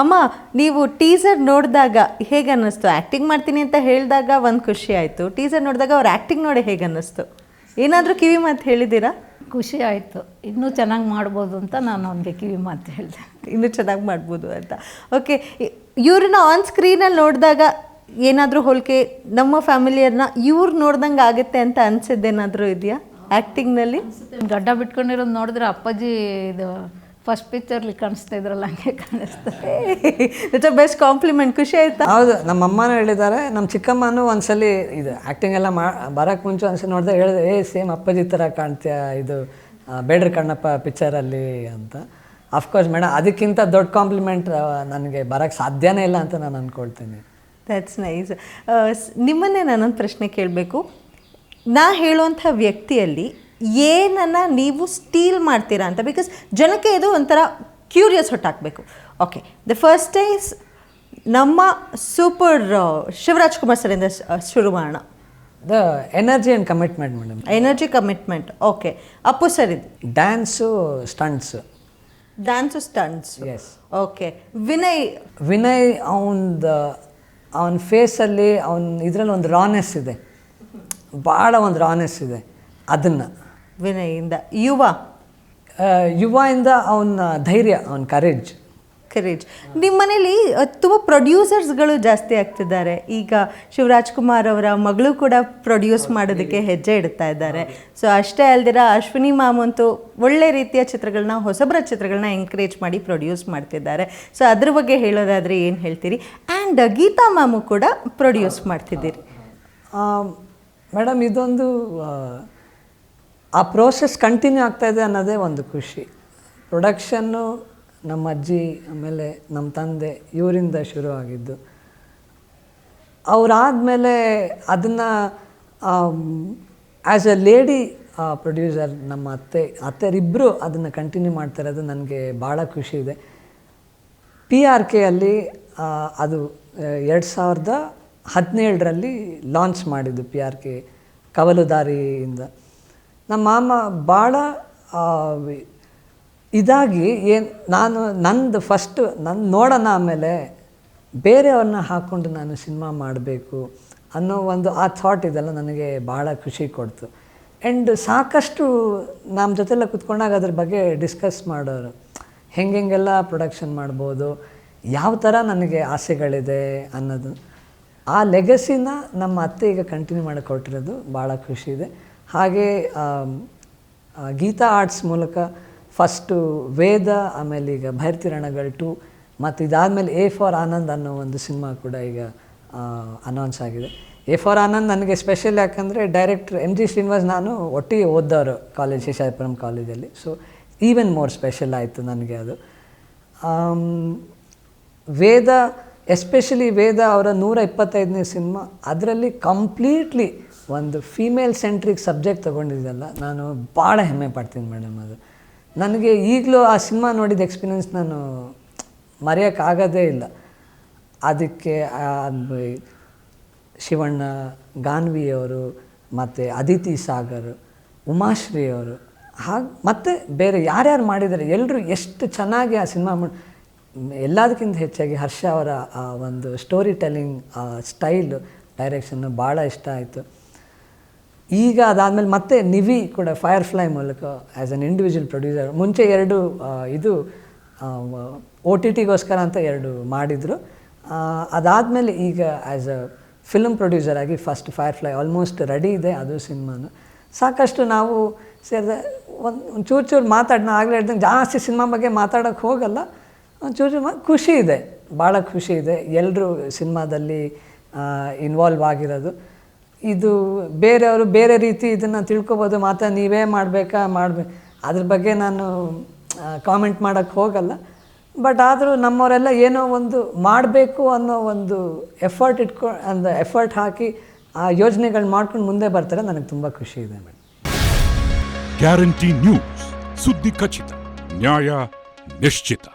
ಅಮ್ಮ ನೀವು ಟೀಸರ್ ನೋಡಿದಾಗ ಹೇಗೆ ಅನ್ನಿಸ್ತು? ಆ್ಯಕ್ಟಿಂಗ್ ಮಾಡ್ತೀನಿ ಅಂತ ಹೇಳಿದಾಗ ಒಂದು ಖುಷಿ ಆಯಿತು. ಟೀಸರ್ ನೋಡಿದಾಗ ಅವ್ರ ಆ್ಯಕ್ಟಿಂಗ್ ನೋಡಿ ಹೇಗೆ ಅನ್ನಿಸ್ತು? ಏನಾದರೂ ಕಿವಿ ಮಾತು ಹೇಳಿದ್ದೀರಾ? ಖುಷಿ ಆಯಿತು. ಇನ್ನೂ ಚೆನ್ನಾಗಿ ಮಾಡ್ಬೋದು ಅಂತ ನಾನು ಅವನಿಗೆ ಕಿವಿ ಮಾತು ಹೇಳಿದೆ. ಇನ್ನೂ ಚೆನ್ನಾಗಿ ಮಾಡ್ಬೋದು ಅಂತ. ಓಕೆ ಇವ್ರನ್ನ ಆನ್ ಸ್ಕ್ರೀನಲ್ಲಿ ನೋಡಿದಾಗ ಏನಾದರೂ ಹೋಲಿಕೆ ನಮ್ಮ ಫ್ಯಾಮಿಲಿಯನ್ನ ಇವ್ರು ನೋಡ್ದಂಗೆ ಆಗುತ್ತೆ ಅಂತ ಅನ್ಸಿದ್ದೇನಾದರೂ ಇದೆಯಾ? ಆ್ಯಕ್ಟಿಂಗ್ನಲ್ಲಿ ಗಡ್ಡ ಬಿಟ್ಕೊಂಡಿರೋದು ನೋಡಿದ್ರೆ ಅಪ್ಪಾಜಿ ಇದು ಫಸ್ಟ್ ಪಿಕ್ಚರ್ಲಿ ಕಾಣಿಸ್ತಾ ಇದ್ರಲ್ಲ ಹಂಗೆ ಕಾಣಿಸ್ತದೆ ಇಟ್ಸ್ ಅ ಬೆಸ್ಟ್ ಕಾಂಪ್ಲಿಮೆಂಟ್ ಖುಷಿ ಆಯ್ತಾ? ಹೌದು ನಮ್ಮ ಅಮ್ಮನೂ ಹೇಳಿದ್ದಾರೆ. ನಮ್ಮ ಚಿಕ್ಕಮ್ಮನೂ ಒಂದ್ಸಲಿ ಇದು ಆ್ಯಕ್ಟಿಂಗ್ ಎಲ್ಲ ಮಾ ಬರೋಕ್ಕೆ ಮುಂಚೆ ಒಂದ್ಸಲಿ ನೋಡಿದೆ ಹೇಳಿದೆ ಏ ಸೇಮ್ ಅಪ್ಪಾಜಿ ಥರ ಕಾಣ್ತೀಯ ಇದು ಬೇಡ್ರ ಕಣ್ಣಪ್ಪ ಪಿಕ್ಚರಲ್ಲಿ ಅಂತ. ಅಫ್ಕೋರ್ಸ್ ಮೇಡಮ್ ಅದಕ್ಕಿಂತ ದೊಡ್ಡ ಕಾಂಪ್ಲಿಮೆಂಟ್ ನನಗೆ ಬರೋಕ್ಕೆ ಸಾಧ್ಯನೇ ಇಲ್ಲ ಅಂತ ನಾನು ಅಂದ್ಕೊಳ್ತೀನಿ ದಟ್ಸ್ ನೈಸ್ ನಿಮ್ಮನ್ನೇ ನಾನೊಂದು ಪ್ರಶ್ನೆ ಕೇಳಬೇಕು. ನಾ ಹೇಳುವಂಥ ವ್ಯಕ್ತಿಯಲ್ಲಿ ಏನನ್ನ ನೀವು ಸ್ಟೀಲ್ ಮಾಡ್ತೀರಾ ಅಂತ? ಬಿಕಾಸ್ ಜನಕ್ಕೆ ಇದು ಒಂಥರ ಕ್ಯೂರಿಯಸ್ ಹೊಟ್ಟಾಕಬೇಕು ಓಕೆ ದ ಫಸ್ಟ್ ಈಸ್ ನಮ್ಮ ಸೂಪರ್ ಶಿವರಾಜ್ ಕುಮಾರ್ ಸರಿಂದ ಶುರು ಮಾಡೋಣ the energy and commitment madam energy commitment okay Appu sir ಇದು. Dance stunts dance stunts yes okay Vinay. Vinay ಅವನದು ಅವನ ಫೇಸಲ್ಲಿ ಅವನ ಇದರಲ್ಲಿ ಒಂದು ರಾನೆಸ್ ಇದೆ. ಭಾಳ ಒಂದು ರಾನೆಸ್ ಇದೆ. ಅದನ್ನು. ವಿನಯಿಂದ ಯುವ. ಯುವ ಅವನ ಧೈರ್ಯ ಅವನ ಕರೇಜ್ ಕರೇಜ್ ನಿಮ್ಮ ಮನೇಲಿ ತುಂಬ ಪ್ರೊಡ್ಯೂಸರ್ಸ್ಗಳು ಜಾಸ್ತಿ ಆಗ್ತಿದ್ದಾರೆ. ಈಗ ಶಿವರಾಜ್ ಕುಮಾರ್ ಅವರ ಮಗಳು ಕೂಡ ಪ್ರೊಡ್ಯೂಸ್ ಮಾಡೋದಕ್ಕೆ ಹೆಜ್ಜೆ ಇಡ್ತಾ ಇದ್ದಾರೆ. ಸೊ ಅಷ್ಟೇ ಅಲ್ದಿರ ಅಶ್ವಿನಿ ಮಾಮ್ ಅಂತೂ ಒಳ್ಳೆ ರೀತಿಯ ಚಿತ್ರಗಳನ್ನ ಹೊಸಬರ ಚಿತ್ರಗಳನ್ನ ಎಂಕರೇಜ್ ಮಾಡಿ ಪ್ರೊಡ್ಯೂಸ್ ಮಾಡ್ತಿದ್ದಾರೆ. ಸೊ ಅದ್ರ ಬಗ್ಗೆ ಹೇಳೋದಾದರೆ ಏನು ಹೇಳ್ತೀರಿ? ಆ್ಯಂಡ್ ಗೀತಾ ಮ್ಯಾಮು ಕೂಡ ಪ್ರೊಡ್ಯೂಸ್ ಮಾಡ್ತಿದ್ದೀರಿ. ಮೇಡಮ್ ಇದೊಂದು ಆ, ಪ್ರೋಸೆಸ್ ಕಂಟಿನ್ಯೂ ಆಗ್ತಾಯಿದೆ ಅನ್ನೋದೇ ಒಂದು ಖುಷಿ. ಪ್ರೊಡಕ್ಷನ್ನು ನಮ್ಮ ಅಜ್ಜಿ ಆಮೇಲೆ ನಮ್ಮ ತಂದೆ ಇವರಿಂದ ಶುರು ಆಗಿದ್ದು. ಅವರಾದಮೇಲೆ ಅದನ್ನು ಆ್ಯಸ್ ಎ ಲೇಡಿ ಪ್ರೊಡ್ಯೂಸರ್ ನಮ್ಮ ಅತ್ತೆ ಅತ್ತೆರಿಬ್ಬರು ಅದನ್ನು ಕಂಟಿನ್ಯೂ ಮಾಡ್ತಾ ಇರೋದು ನನಗೆ ಭಾಳ ಖುಷಿ ಇದೆ. ಪಿ ಆರ್ ಕೆ ಅಲ್ಲಿ ಅದು ಎರಡು ಸಾವಿರದ ಹದಿನೇಳರಲ್ಲಿ ಲಾಂಚ್ ಮಾಡಿದ್ದು ಪಿ ಆರ್ ಕೆ ಕವಲುದಾರಿಯಿಂದ. ನಮ್ಮ ಮಾಮ ಭಾಳ ಇದಾಗಿ ಏನು, ನಾನು ನಂದು ಫಸ್ಟು ನನ್ನ ನೋಡೋಣ ಆಮೇಲೆ ಬೇರೆಯವ್ರನ್ನ ಹಾಕ್ಕೊಂಡು ನಾನು ಸಿನಿಮಾ ಮಾಡಬೇಕು ಅನ್ನೋ ಒಂದು ಆ ಥಾಟ್ ಇದೆಲ್ಲ ನನಗೆ ಭಾಳ ಖುಷಿ ಕೊಡ್ತು. ಆ್ಯಂಡ್ ಸಾಕಷ್ಟು ನಮ್ಮ ಜೊತೆಲ್ಲ ಕುತ್ಕೊಂಡಾಗ ಅದ್ರ ಬಗ್ಗೆ ಡಿಸ್ಕಸ್ ಮಾಡೋರು. ಹೆಂಗೆಂಗೆಲ್ಲ ಪ್ರೊಡಕ್ಷನ್ ಮಾಡ್ಬೋದು, ಯಾವ ಥರ ನನಗೆ ಆಸೆಗಳಿದೆ ಅನ್ನೋದು. ಆ ಲೆಗಸಿನ ನಮ್ಮ ಅತ್ತೆ ಈಗ ಕಂಟಿನ್ಯೂ ಮಾಡಿಕೊಟ್ಟಿರೋದು ಕೊಟ್ಟಿರೋದು ಭಾಳ ಖುಷಿ ಇದೆ. ಹಾಗೆ ಗೀತಾ ಆರ್ಟ್ಸ್ ಮೂಲಕ ಫಸ್ಟು ವೇದ, ಆಮೇಲೆ ಈಗ ಭೈರತಿರಣಗಳು ಟು ಮತ್ತು ಇದಾದಮೇಲೆ ಎ ಫಾರ್ ಆನಂದ್ ಅನ್ನೋ ಒಂದು ಸಿನಿಮಾ ಕೂಡ ಈಗ ಅನೌನ್ಸ್ ಆಗಿದೆ. ಎ ಫಾರ್ ಆನಂದ್ ನನಗೆ ಸ್ಪೆಷಲ್ ಯಾಕಂದರೆ ಡೈರೆಕ್ಟರ್ ಎಂ ಜಿ ಶ್ರೀನಿವಾಸ್ ನಾನು ಒಟ್ಟಿಗೆ ಓದ್ದವರು ಕಾಲೇಜ್ ಶೇಷಾಪುರಂ ಕಾಲೇಜಲ್ಲಿ ಸೊ ಈವನ್ ಮೋರ್ ಸ್ಪೆಷಲ್ ಆಯಿತು ನನಗೆ ಅದು. ವೇದ ಎಸ್ಪೆಷಲಿ ವೇದ ಅವರ ನೂರ ಇಪ್ಪತ್ತೈದನೇ ಸಿನಿಮಾ, ಅದರಲ್ಲಿ ಕಂಪ್ಲೀಟ್ಲಿ ಒಂದು ಫೀಮೇಲ್ ಸೆಂಟ್ರಿಕ್ ಸಬ್ಜೆಕ್ಟ್ ತೊಗೊಂಡಿದ್ದಲ್ಲ, ನಾನು ಭಾಳ ಹೆಮ್ಮೆ ಪಡ್ತೀನಿ ಮೇಡಮ್ ಅದು. ನನಗೆ ಈಗಲೂ ಆ ಸಿನಿಮಾ ನೋಡಿದ ಎಕ್ಸ್ಪೀರಿಯನ್ಸ್ ನಾನು ಮರೆಯೋಕ್ಕಾಗೋದೇ ಇಲ್ಲ. ಅದಕ್ಕೆ ಶಿವಣ್ಣ ಗಾನ್ವಿಯವರು ಮತ್ತು ಅದಿತಿ ಸಾಗರ್ ಉಮಾಶ್ರೀಯವರು ಹಾಗೆ ಮತ್ತು ಬೇರೆ ಯಾರ್ಯಾರು ಮಾಡಿದ್ದಾರೆ ಎಲ್ಲರೂ ಎಷ್ಟು ಚೆನ್ನಾಗಿ ಆ ಸಿನಿಮಾ ಎಲ್ಲದಕ್ಕಿಂತ ಹೆಚ್ಚಾಗಿ ಹರ್ಷ ಅವರ ಆ ಒಂದು ಸ್ಟೋರಿ ಟೆಲ್ಲಿಂಗ್ ಸ್ಟೈಲು ಡೈರೆಕ್ಷನ್ನು ಭಾಳ ಇಷ್ಟ ಆಯಿತು. ಈಗ ಅದಾದಮೇಲೆ ಮತ್ತೆ ನಿವಿ ಕೂಡ ಫೈರ್ ಫ್ಲೈ ಮೂಲಕ ಆ್ಯಸ್ ಅನ್ ಇಂಡಿವಿಜುವಲ್ ಪ್ರೊಡ್ಯೂಸರ್ ಮುಂಚೆ ಎರಡು ಇದು ಒ ಟಿ ಟಿಗೋಸ್ಕರ ಅಂತ ಎರಡು ಮಾಡಿದರು. ಅದಾದಮೇಲೆ ಈಗ ಆ್ಯಸ್ ಅ ಫಿಲ್ಮ್ ಪ್ರೊಡ್ಯೂಸರ್ ಆಗಿ first fire fly almost ready ಇದೆ, ಅದು ಸಿನಿಮಾನು. ಸಾಕಷ್ಟು ನಾವು ಸೇರಿದ ಒಂದು ಒಂದು ಚೂರು ಚೂರು ಮಾತಾಡಿ, ನಾ ಆಗಲೇ ಹೇಳ್ದಂಗೆ ಜಾಸ್ತಿ ಸಿನಿಮಾ ಬಗ್ಗೆ ಮಾತಾಡೋಕ್ಕೆ ಹೋಗಲ್ಲ. ಒಂದು ಚೂರು ಚೂರು ಖುಷಿ ಇದೆ, ಭಾಳ ಖುಷಿ ಇದೆ. ಎಲ್ಲರೂ ಸಿನಿಮಾದಲ್ಲಿ ಇನ್ವಾಲ್ವ್ ಆಗಿರೋದು. ಇದು ಬೇರೆಯವರು ಬೇರೆ ರೀತಿ ಇದನ್ನು ತಿಳ್ಕೊಬೋದು, ಮಾತ್ರ ನೀವೇ ಮಾಡಬೇಕಾ ಮಾಡಬೇಕು ಅದ್ರ ಬಗ್ಗೆ ನಾನು ಕಾಮೆಂಟ್ ಮಾಡೋಕ್ಕೆ ಹೋಗಲ್ಲ. ಬಟ್ ಆದರೂ ನಮ್ಮವರೆಲ್ಲ ಏನೋ ಒಂದು ಮಾಡಬೇಕು ಅನ್ನೋ ಒಂದು ಎಫರ್ಟ್ ಇಟ್ಕೊ ಅಂದರೆ ಎಫರ್ಟ್ ಹಾಕಿ ಆ ಯೋಜನೆಗಳು ಮಾಡ್ಕೊಂಡು ಮುಂದೆ ಬರ್ತಾರೆ. ನನಗೆ ತುಂಬ ಖುಷಿ ಇದೆ ಮೇಡಮ್ ಗ್ಯಾರಂಟಿ ನ್ಯೂಸ್ ಸುದ್ದಿ ಖಚಿತ, ನ್ಯಾಯ ನಿಶ್ಚಿತ.